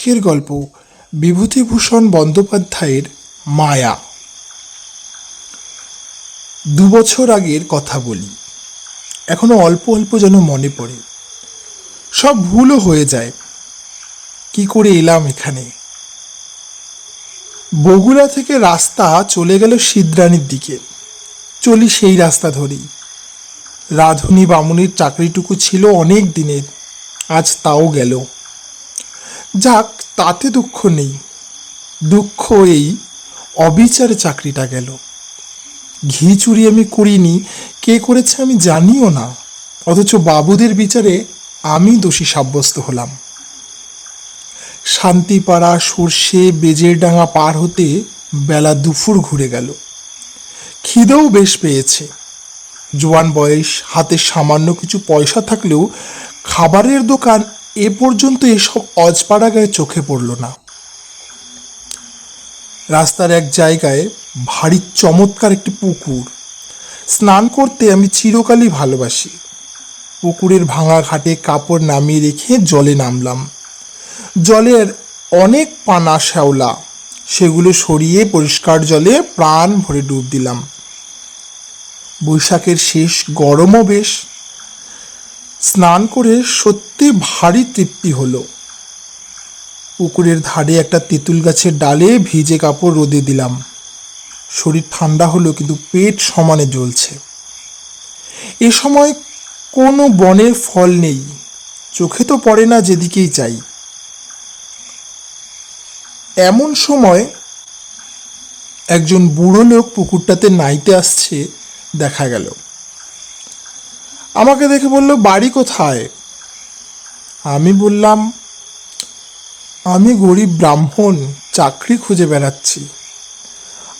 আজকের গল্প বিভূতিভূষণ বন্দ্যোপাধ্যায়ের মায়া। দু বছর আগের কথা বলি। এখনও অল্প অল্প যেন মনে পড়ে। সব ভুলও হয়ে যায়। কি করে এলাম এখানে? বগুড়া থেকে রাস্তা চলে গেল সিদ্রানির দিকে। চলি সেই রাস্তা ধরেই। রাধুনী বামুনির চাকরিটুকু ছিল অনেক দিনের। আজ তাও গেল। যাক, তাতে দুঃখ নেই। দুঃখ এই, অবিচারে চাকরিটা গেল। ঘি চুরি আমি করিনি, কে করেছে আমি জানিও না। অথচ বাবুদের বিচারে আমি দোষী সাব্যস্ত হলাম। শান্তিপাড়া, সর্ষে, বেজের ডাঙা পার হতে বেলা দুপুর ঘুরে গেল। খিদেও বেশ পেয়েছে। জোয়ান বয়স, হাতে সামান্য কিছু পয়সা থাকলেও খাবারের দোকান এ পর্যন্ত এসব অজপাড়া গায়ে চোখে পড়ল না। রাস্তার এক জায়গায় ভারী চমৎকার একটি পুকুর। স্নান করতে আমি চিরকালই ভালোবাসি। পুকুরের ভাঙা ঘাটে কাপড় নামিয়ে রেখে জলে নামলাম। জলের অনেক পানা শ্যাওলা, সেগুলো সরিয়ে পরিষ্কার জলে প্রাণ ভরে ডুব দিলাম। বৈশাখের শেষ গরমও বেশ। স্নান করে সত্যি ভারী তৃপ্তি হলো। পুকুরের ধারে একটা তেঁতুল গাছের ডালে ভিজে কাপড় রোদে দিলাম। শরীর ঠান্ডা হলো, কিন্তু পেট সমানে জ্বলছে। এ সময় কোনো বনের ফল নেই। চোখে তো পড়ে না যেদিকেই চাই এমন সময় একজন বুড়ো লোক পুকুরটাতে নাইতে আসছে, দেখা গেল। আমাকে দেখে বলল, বাড়ি কোথায়? আমি বললাম, আমি গরিব ব্রাহ্মণ, চাকরি খুঁজে বেড়াচ্ছি।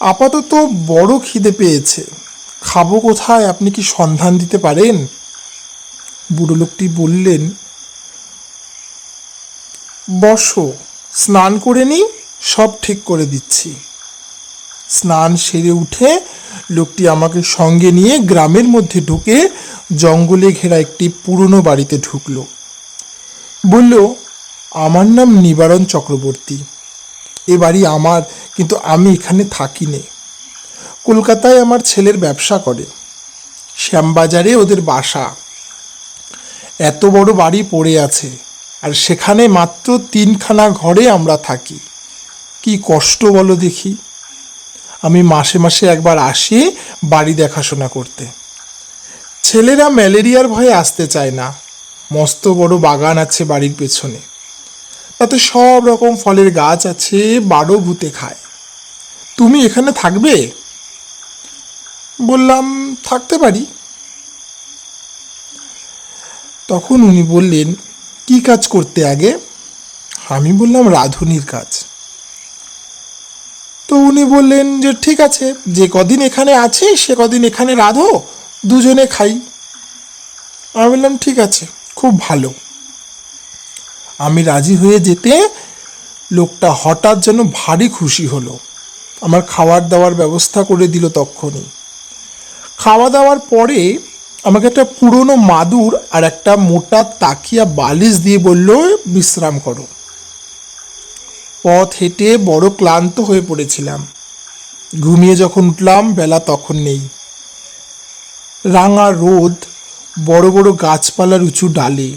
আপাতত বড় খিদে পেয়েছে। খাব কোথায়? আপনি কি সন্ধান দিতে পারেন? বুড়ো লোকটি বললেন, বসো, স্নান করে নি সব ঠিক করে দিচ্ছি। স্নান সেরে উঠে লোকটি আমাকে সঙ্গে নিয়ে গ্রামের মধ্যে ঢুকে জঙ্গলে ঘেরা একটি পুরনো বাড়িতে ঢুকলো। বলল, আমার নাম নিবারণ চক্রবর্তী। এ বাড়ি আমার, কিন্তু আমি এখানে থাকি নে কলকাতায় আমার ছেলের ব্যবসা করে। শ্যামবাজারে ওদের বাসা। এত বড় বাড়ি পড়ে আছে, আর সেখানে মাত্র তিনখানা ঘরে আমরা থাকি। কি কষ্ট বলো দেখি। আমি মাসে মাসে একবার আসি বাড়ি দেখাশোনা করতে। ছেলেরা ম্যালেরিয়ার ভয়ে আসতে চায় না। মস্ত বড় বাগান আছে বাড়ির পেছনে। তাতে সব রকম ফলের গাছ আছে, বারো ভূতে খায়। তুমি এখানে থাকবে? বললাম, থাকতে পারি। তখন উনি বললেন, কি কাজ করতে আগে? আমি বললাম, রাঁধুনির কাজ। তো উনি বললেন যে, ঠিক আছে, যে কদিন এখানে আছি, সে কদিন এখানে রাঁধো, দুজনে খাই। আমি বললাম, ঠিক আছে, খুব ভালো। আমি রাজি হয়ে যেতে লোকটা হঠাৎ যেন ভারী খুশি হলো। আমার খাওয়ার দাওয়ার ব্যবস্থা করে দিল তক্ষণই খাওয়া দাওয়ার পরে আমাকে একটা পুরনো মাদুর আর একটা মোটা তাকিয়া বালিশ দিয়ে বলল, বিশ্রাম করো। পথ হেঁটে বড় ক্লান্ত হয়ে পড়েছিলাম। ঘুমিয়ে যখন উঠলাম, বেলা তখন নেই। রাঙা রোদ, বড় বড় গাছপালার উঁচু ডালে।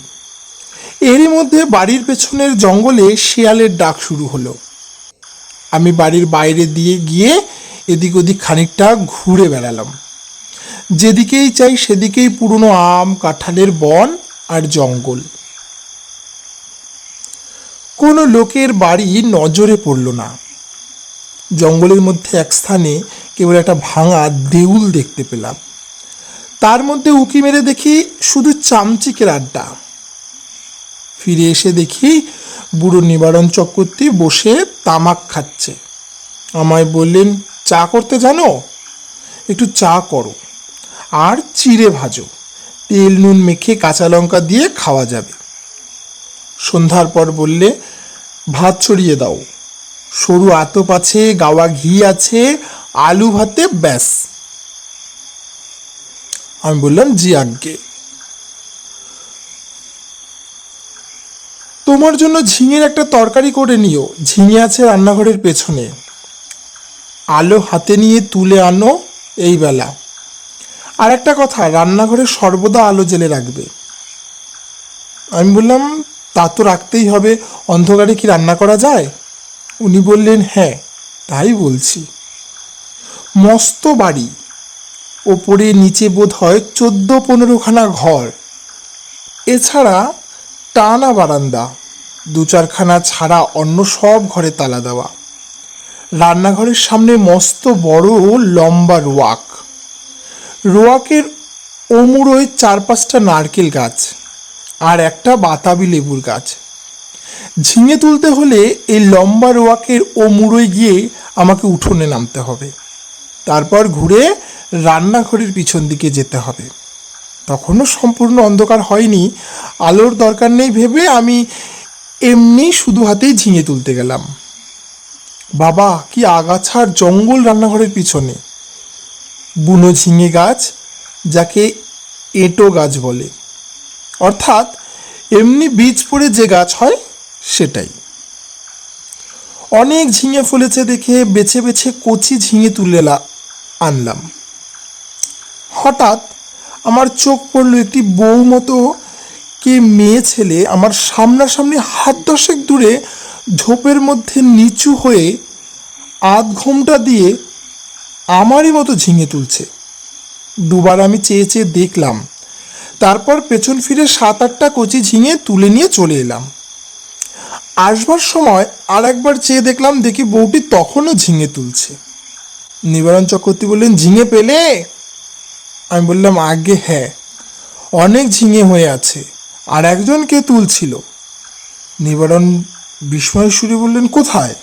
এরই মধ্যে বাড়ির পেছনের জঙ্গলে শিয়ালের ডাক শুরু হলো। আমি বাড়ির বাইরে দিয়ে গিয়ে এদিক ওদিক খানিকটা ঘুরে বেড়ালাম। যেদিকেই চাই সেদিকেই পুরনো আম, কাঁঠালের বন আর জঙ্গল। কোনো লোকের বাড়ি নজরে পড়ল না। জঙ্গলের মধ্যে এক স্থানে কেবল একটা ভাঙা দেউল দেখতে পেলাম। তার মধ্যে উঁকি মেরে দেখি শুধু চামচিকের আড্ডা। ফিরে এসে দেখি বুড়ো নিবারণ চক্রবর্তী বসে তামাক খাচ্ছে। আমায় বললেন, চা করতে জানো? একটু চা করো। আর চিড়ে ভাজো। তেল, নুন মেখে কাঁচা লঙ্কা দিয়ে খাওয়া যাবে। সন্ধ্যার পর বললে, ভাত ছড়িয়ে দাও। সরু আতপ আছে, গাওয়া ঘি আছে, আলু ভাতে ব্যাস। আমি বললাম, জি আজ্ঞে। তোমার জন্য ঝিঙের একটা তরকারি করে নিও। ঝিঙে আছে রান্নাঘরের পেছনে। আলো হাতে নিয়ে তুলে আনো এই বেলা। আর একটা কথা, রান্নাঘরে সর্বদা আলো জেলে রাখবে। আমি বললাম তা তো রাখতেই হবে। অন্ধকারে কি রান্না করা যায়? উনি বললেন হ্যাঁ তাই বলছি। মস্ত বাড়ি। ওপরে নিচে বোধ হয় চোদ্দ পনেরোখানা ঘর। এছাড়া টানা বারান্দা। দু চারখানা ছাড়া অন্য সব ঘরে তালা দেওয়া। রান্নাঘরের সামনে মস্ত বড় লম্বা রোয়াক। রোয়াকের ওমুড়োয় চার পাঁচটা নারকেল গাছ। আর একটা বাতাবি লেবুর গাছ। ঝিঙে তুলতে হলে এই লম্বা রোয়াকের ও মুড়োয় গিয়ে আমাকে উঠোনে নামতে হবে। তারপর ঘুরে রান্নাঘরের পিছন দিকে যেতে হবে। তখনও সম্পূর্ণ অন্ধকার হয়নি। আলোর দরকার নেই ভেবে আমি এমনি শুধু হাতেই ঝিঙে তুলতে গেলাম। বাবা, কি আগাছার জঙ্গল রান্নাঘরের পিছনে। বুনো ঝিঙে গাছ, যাকে এঁটো গাছ বলে। অর্থাৎ এমনি বীজ পড়ে যে গাছ হয়, সেটাই। অনেক ঝিঙে ফলেছে দেখে বেছে বেছে কচি ঝিঙে তুলে আনলাম। হঠাৎ আমার চোখ পড়ল একটি বউ মতো কে মেয়ে ছেলে আমার সামনাসামনি হাত দশেক দূরে ঝোপের মধ্যে নিচু হয়ে আধ ঘোমটা দিয়ে আমারই মতো ঝিঙে তুলছে। দুবার আমি চেয়ে চেয়ে দেখলাম তারপর পেছন ফিরে সাত আটটা কচি ঝিঙে তুলে নিয়ে চলে এলাম। আসবার সময় আর একবার চেয়ে দেখলাম দেখি বউটি তখনও ঝিঙে তুলছে। নিবারণ চক্রবর্তী বললেন, ঝিঙে পেলে? আমি বললাম, আগে হ্যাঁ অনেক ঝিঙে হয়ে আছে, আর একজন কে তুলছিল? নিবারণ বিস্ময় সুরে বললেন, কোথায়?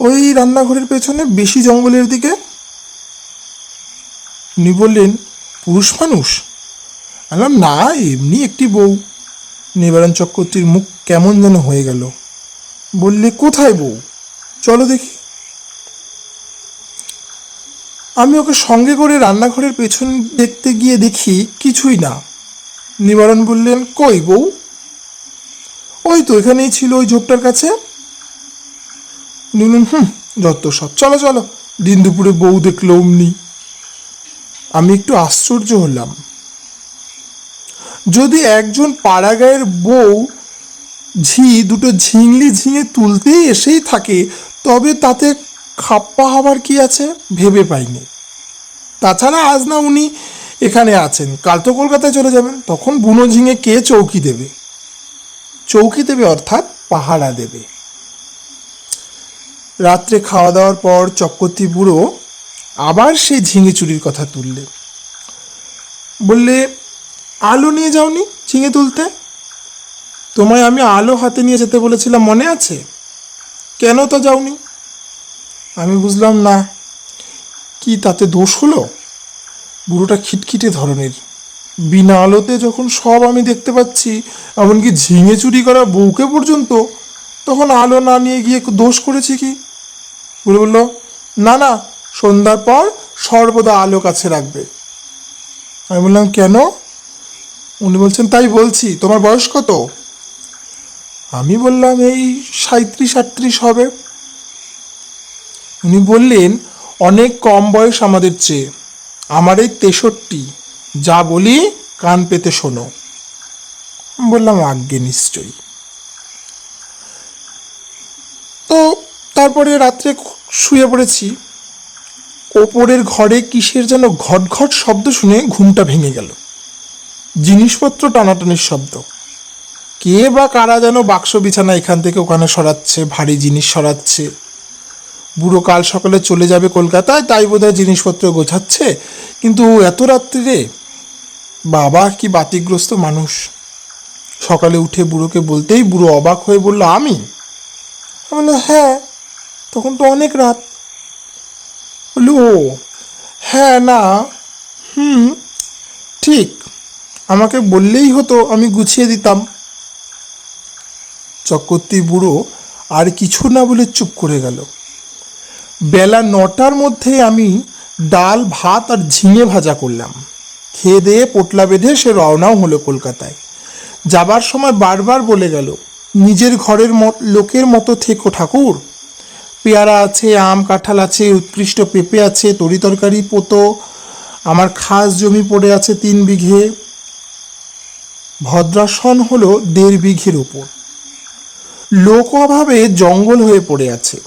ওই রান্নাঘরের পেছনে, বেশি জঙ্গলের দিকে। উনি বললেন, পুরুষ মানুষ? বললাম না এমনি একটি বউ। নিবারণ চক্রবর্তীর মুখ কেমন যেন হয়ে গেল। বললে, কোথায় বউ? চলো দেখি। আমি ওকে সঙ্গে করে রান্নাঘরের পেছন দেখতে গিয়ে দেখি কিছুই না। নিবারণ বললেন, কই বউ? ওই তো, এখানেই ছিল ওই ঝোপটার কাছে। বললেন হুম, যত সব, চলো চলো। দিন দুপুরে বউ দেখল অমনি। আমি একটু আশ্চর্য হলাম। যদি একজন পাড়াগাঁয়ের বউ ঝি দুটো ঝিংলি ঝিঙে তুলতেই এসেই থাকে, তবে তাতে খাপ্পা হবার কি আছে ভেবে পাইনি। তাছাড়া আজ না উনি এখানে আছেন। কাল তো কলকাতায় চলে যাবেন। তখন বুনো ঝিঙে কে চৌকি দেবে? চৌকি দেবে অর্থাৎ পাহারা দেবে। রাত্রে খাওয়া দাওয়ার পর চক্রবর্তী বুড়ো আবার সেই ঝিঙে চুরির কথা তুললে। বললে আলো নিয়ে যাওনি ঝিঙে তুলতে? তোমায় আমি আলো হাতে নিয়ে যেতে বলেছিলাম, মনে আছে? কেন তো যাওনি? আমি বুঝলাম না। কি তাতে দোষ হলো? বুড়োটা খিটখিটে ধরনের। বিনা আলোতে যখন সব আমি দেখতে পাচ্ছি, এমনকি ঝিঙে চুরি করা বউকে পর্যন্ত, তখন আলো না নিয়ে গিয়ে দোষ করেছি কি? বুড়ো বলল, না না, সন্ধ্যার পর সর্বদা আলো কাছে রাখবে। আমি বললাম, কেন? উনি বলছেন, তাই বলছি, তোমার বয়স কত? আমি বললাম, এই সাঁত্রিশ আটত্রিশ হবে। উনি বললেন, অনেক কম বয়স আমাদের চেয়ে। আমার এই তেষট্টি। যা বলি কান পেতে শোনো। বললাম আজ্ঞে নিশ্চয়ই। তো তারপরে রাত্রে শুয়ে পড়েছি। ওপরের ঘরে কিসের যেন ঘট ঘট শব্দ শুনে ঘুমটা ভেঙে গেল। জিনিসপত্র টানাটানির শব্দ। কে বা কারা যেন বাক্স বিছানা এখান থেকে ওখানে সরাচ্ছে, ভারী জিনিস সরাচ্ছে। বুড়ো কাল সকালে চলে যাবে কলকাতায়, তাই বোধহয় জিনিসপত্র গোছাচ্ছে। কিন্তু এত রাত্রিরে বাবা কি বাতিগ্রস্ত মানুষ? সকালে উঠে বুড়োকে বলতেই বুড়ো অবাক হয়ে বলল, আমি? বললাম হ্যাঁ তখন তো অনেক রাত। বলল, ও হ্যাঁ না, হুম, ঠিক। আমাকে বললেই হতো আমি গুছিয়ে দিতাম। চক্রবর্তী বুড়ো আর কিছু না বলে চুপ করে গেল। বেলা নটার মধ্যে আমি ডাল, ভাত আর ঝিঙে ভাজা করলাম। খেয়ে দিয়ে পোটলা বেঁধে সে রওনাও হলো কলকাতায়। যাবার সময় বারবার বলে গেল, নিজের ঘরের লোকের মতো থেকো ঠাকুর। পেয়ারা আছে, আম কাঁঠাল আছে, উৎকৃষ্ট পেঁপে আছে, তরি তরকারি পোতো, আমার খাস জমি পড়ে আছে তিন বিঘে। ভদ্রাসন হল দেড় বিঘের উপর। লোক অভাবে জঙ্গল হয়ে পড়ে আছে।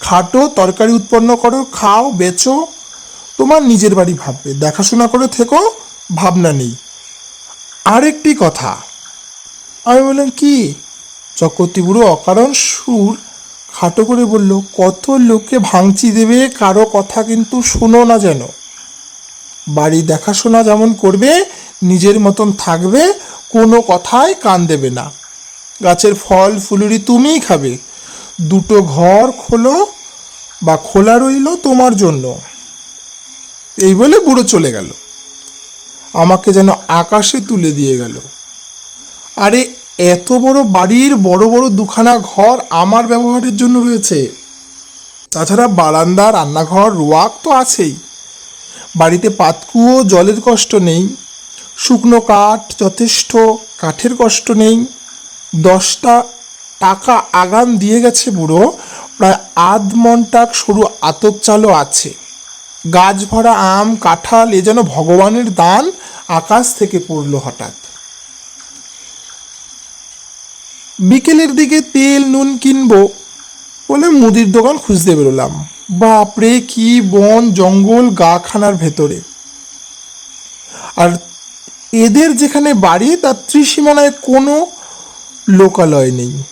খাটো, তরকারি উৎপন্ন করো, খাও, বেচো, তোমার নিজের বাড়ি ভাববে। দেখাশোনা করে থেকো, ভাবনা নেই। আরেকটি কথা, আমি বললাম, কি? চক্রবর্তী বুড়ো অকারণ সুর খাটো করে বলল, কত লোককে ভাঙচি দেবে, কারও কথা কিন্তু শোনো না যেন। বাড়ি দেখাশোনা যেমন করবে, নিজের মতন থাকবে, কোনো কথায় কান দেবে না। গাছের ফল ফুলুরি তুমিই খাবে। দুটো ঘর খোলো বা খোলা রইল তোমার জন্য। এই বলে বুড়ো চলে গেল। আমাকে যেন আকাশে তুলে দিয়ে গেল। আরে, এত বড় বাড়ির বড় বড় দুখানা ঘর আমার ব্যবহারের জন্য রয়েছে। তাছাড়া বারান্দা রান্নাঘর, রোয়াক তো আছেই। বাড়িতে পাতকুয়ো জলের কষ্ট নেই, শুকনো কাঠ যথেষ্ট, কাঠের কষ্ট নেই। দশটা টাকা আগাম দিয়ে গেছে বুড়ো, প্রায় আধ মনটাক সরু আতপ চালও আছে। গাছ ভরা আম, কাঁঠাল, এ যেন ভগবানের দান আকাশ থেকে পড়ল হঠাৎ। বিকেলের দিকে তেল, নুন কিনবো বলে মুদির দোকান খুঁজতে বেরোলাম। বাপরে, কি বন জঙ্গল গাখানার ভেতরে। আর এদের যেখানে বাড়ি, তার ত্রিসীমানায় কোনো লোকালয় নেই।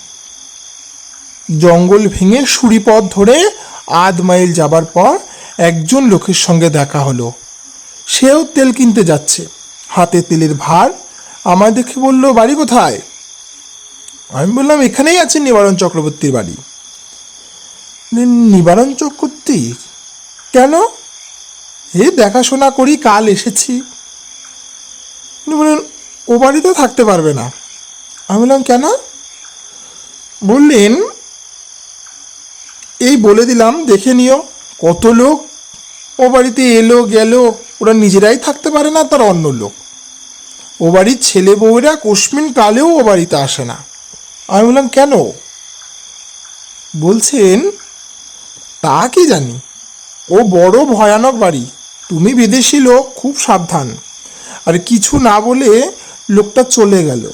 জঙ্গল ভেঙে সুড়িপথ ধরে আধ মাইল যাবার পর একজন লোকের সঙ্গে দেখা হলো। সেও তেল কিনতে যাচ্ছে। হাতে তেলের ভার। আমায় দেখে বলল, বাড়ি কোথায়? আমি বললাম, এখানেই আছে নিবারণ চক্রবর্তীর বাড়ি। নিবারণ চক্রবর্তী? কেন? এ দেখাশোনা করি, কাল এসেছি। উনি বললেন ও বাড়িতে থাকতে পারবে না। আমি বললাম, কেন? বললেন, এই বলে দিলাম, দেখে নিও, কত লোক। ও বাড়িতে এলো, গেল, ওরা নিজেরাই থাকতে পারে না, তার অন্য লোক। ও বাড়ির ছেলে বউরা কোশ্মিন কালেও ও বাড়িতে আসে না। আমি বললাম, কেন? বলছেন তা কি জানি? ও বড় ভয়ানক বাড়ি। তুমি বিদেশি লোক, খুব সাবধান। আর কিছু না বলে লোকটা চলে গেল।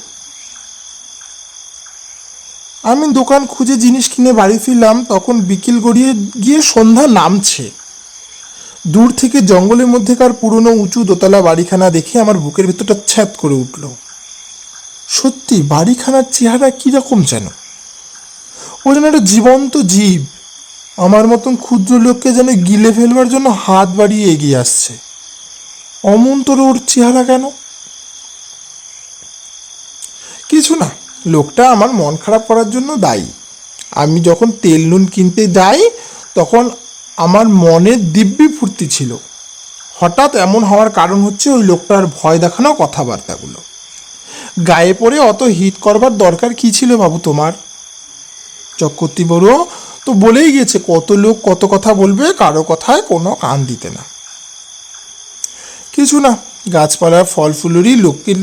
আমি দোকান খুঁজে জিনিস কিনে বাড়ি ফিরলাম, তখন বিকেল গড়িয়ে গিয়ে সন্ধ্যা নামছে। দূর থেকে জঙ্গলের মধ্যেকার পুরনো উঁচু দোতলা বাড়িখানা দেখে আমার বুকের ভেতরটা ছ্যাত করে উঠল। সত্যি, বাড়িখানার চেহারা কীরকম যেন? ও যেন একটা জীবন্ত জীব। আমার মতন ক্ষুদ্র লোককে যেন গিলে ফেলবার জন্য হাত বাড়িয়ে এগিয়ে আসছে। অমন্তর ওর চেহারা কেন? কিছু না, লোকটা আমার মন খারাপ করার জন্য দায়ী। আমি যখন তেল নুন কিনতে যাই, তখন আমার মনে দিব্যি ফুর্তি ছিল। হঠাৎ এমন হওয়ার কারণ হচ্ছে ওই লোকটার ভয় দেখানো কথাবার্তাগুলো। গায়ে পড়ে অত হিট করবার দরকার কি ছিল বাবু তোমার? চক্রবর্তী বড় তো বলেই গিয়েছে, কত লোক কত কথা বলবে, কারও কথায় কোনো কান দিতে না। কিছু না, গাছপালার ফল ফুলুরি লোককে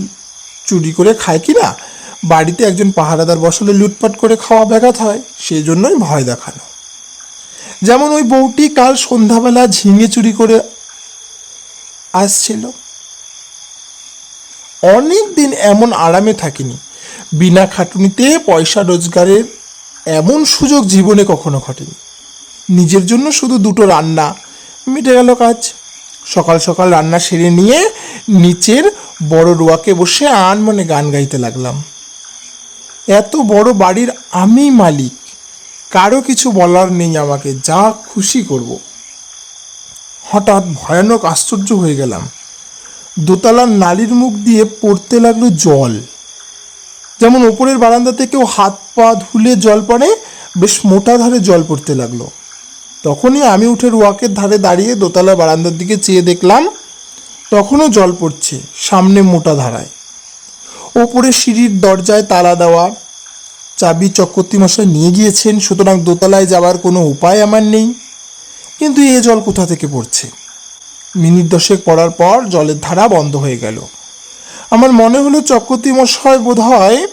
চুরি করে খায় কি না? বাড়িতে একজন পাহারাদার বসলে লুটপাট করে খাওয়া ব্যাঘাত হয় সেই জন্যই ভয় দেখানো। যেমন ওই বউটি কাল সন্ধ্যাবেলা ঝিঙে চুরি করে আসছিল। অনেক দিন এমন আরামে থাকিনি। বিনা খাটুনিতে পয়সা রোজগারের এমন সুযোগ জীবনে কখনো ঘটেনি। নিজের জন্য শুধু দুটো রান্না, মিটে গেল কাজ। সকাল সকাল রান্না সেরে নিয়ে নিচের বড় রোয়াকে বসে আন মনে গান গাইতে লাগলাম। এত বড় বাড়ির আমি মালিক, কারও কিছু বলার নেই আমাকে, যা খুশি করব। হঠাৎ ভয়ানক আশ্চর্য হয়ে গেলাম। দোতলার নালির মুখ দিয়ে পড়তে লাগল জল। যেমন ওপরের বারান্দা থেকেও হাত পা ধুলে জল পড়ে, বেশ মোটা ধারে জল পড়তে লাগল। তখনই আমি উঠে রোয়াকের ধারে দাঁড়িয়ে দোতলা বারান্দার দিকে চেয়ে দেখলাম, তখনও জল পড়ছে সামনে মোটা ধারায়। ওপরে সিঁড়ির দরজায় তালা দেওয়া, চাবি চক্রবর্তী মশাই নিয়ে গিয়েছেন, সুতরাং দোতলায় যাওয়ার কোনো উপায় আমার নেই, কিন্তু এ জল কোথা থেকে পড়ছে? মিনিট দশেক পড়ার পর জলের ধারা বন্ধ হয়ে গেল। আমার মনে হলো চক্রবর্তী মশাই বোধ হয়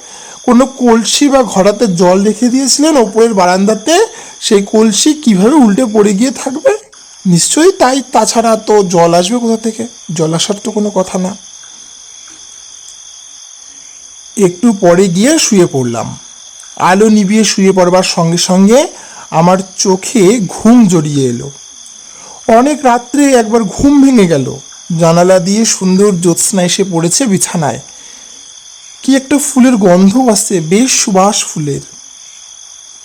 কোনো কলসি বা ঘরাতে জল রেখে দিয়েছিলেন ওপরের বারান্দাতে। সেই কলসি কীভাবে উল্টে পড়ে গিয়ে থাকবে? নিশ্চয়ই তাই। তাছাড়া তো জল আসবে কোথা থেকে? জল আসার তো কোনো কথা না। একটু পরে গিয়ে শুয়ে পড়লাম। আলো নিভিয়ে শুয়ে পড়বার সঙ্গে সঙ্গে আমার চোখে ঘুম জড়িয়ে এলো। অনেক রাত্রে একবার ঘুম ভেঙে গেল। জানালা দিয়ে সুন্দর জ্যোৎস্না এসে পড়েছে বিছানায়। কি একটা ফুলের গন্ধ আসছে, বেশ সুবাস ফুলের।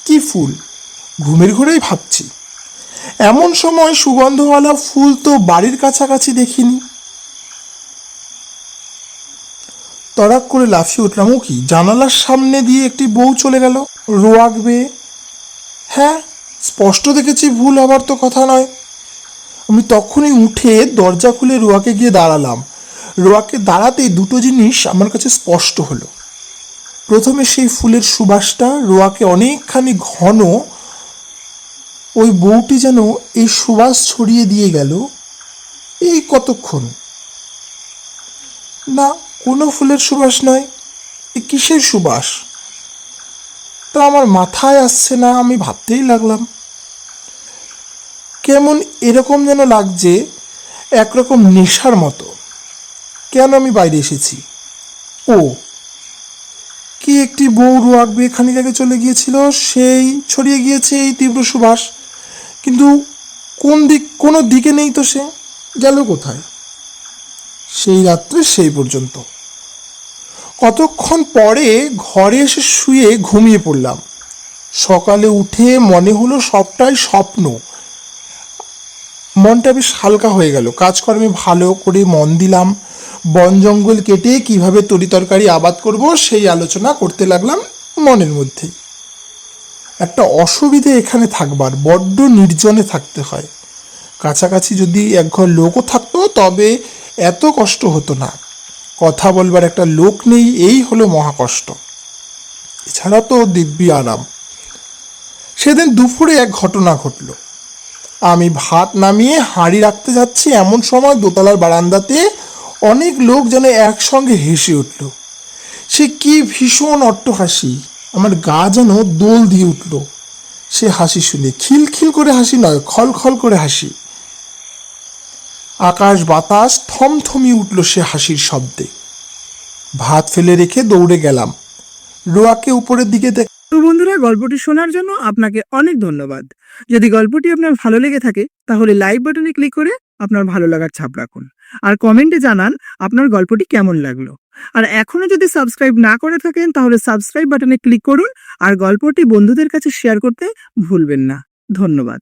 কি ফুল? ঘুমের ঘরেই ভাবছি। এমন সময় সুগন্ধওয়ালা ফুল তো বাড়ির কাছাকাছি দেখিনি। তড়াক করে লাফিয়ে উঠলাম, ও কি? জানালার সামনে দিয়ে একটি বউ চলে গেল। রোয়াক বেয়ে। হ্যাঁ স্পষ্ট দেখেছি ভুল হবার তো কথা নয়। আমি তখনই উঠে দরজা খুলে রোয়াকে গিয়ে দাঁড়ালাম। রোয়াকে দাঁড়াতেই দুটো জিনিস আমার কাছে স্পষ্ট হলো। প্রথমে সেই ফুলের সুবাসটা, রোয়াকে অনেকখানি ঘন ওই বউটি যেন এই সুবাস ছড়িয়ে দিয়ে গেল এই কতক্ষণ? না, কোনো ফুলের সুবাস নয়, এ কিসের সুবাস? তা আমার মাথায় আসছে না, আমি ভাবতেই লাগলাম। কেমন এরকম যেন লাগছে, একরকম নেশার মতো। কেন আমি বাইরে এসেছি? ও, কি একটি বউ রোয়াকবে খানিক আগে চলে গিয়েছিল, সেই ছড়িয়ে গিয়েছে এই তীব্র সুবাস। কিন্তু কোন দিক, কোনো দিকে নেই তো সে, গেল কোথায়? সেই রাত্রে সেই পর্যন্ত। কতক্ষণ পরে ঘরে এসে শুয়ে ঘুমিয়ে পড়লাম। সকালে উঠে মনে হলো সবটাই স্বপ্ন। মনটা বেশ হালকা হয়ে গেল। কাজকর্মে ভালো করে মন দিলাম। বন জঙ্গল কেটে কীভাবে তরিতরকারি আবাদ করব সেই আলোচনা করতে লাগলাম মনের মধ্যেই। একটা অসুবিধে এখানে থাকবার, বড্ড নির্জনে থাকতে হয়। কাছাকাছি যদি একঘর লোকও থাকতো, তবে এত কষ্ট হতো না। কথা বলবার একটা লোক নেই, এই হলো মহাকষ্ট। এছাড়া তো দিব্যি আরাম। সেদিন দুপুরে এক ঘটনা ঘটলো। আমি ভাত নামিয়ে হাঁড়ি রাখতে যাচ্ছি এমন সময় দোতলার বারান্দাতে অনেক লোক যেন একসঙ্গে হেসে উঠল। সে কি ভীষণ অট্ট হাসি আমার গা যেন দোল দিয়ে উঠল। সে হাসি শুনে খিলখিল করে হাসি নয় খল খল করে হাসি। আকাশ বাতাস থমথমি উঠল সে হাসির শব্দে। ভাত ফেলে রেখে দৌড়ে গেলাম। রোয়াকে উপরের দিকে দেখ তো বন্ধুরা, গল্পটি শোনার জন্য আপনাকে অনেক ধন্যবাদ। যদি গল্পটি আপনার ভালো লেগে থাকে, তাহলে লাইক বাটনে ক্লিক করে আপনার ভালো লাগার ছাপ রাখুন। আর কমেন্টে জানান আপনার গল্পটি কেমন লাগল। আর এখনও যদি সাবস্ক্রাইব না করে থাকেন, তাহলে সাবস্ক্রাইব বাটনে ক্লিক করুন। আর গল্পটি বন্ধুদের কাছে শেয়ার করতে ভুলবেন না। ধন্যবাদ।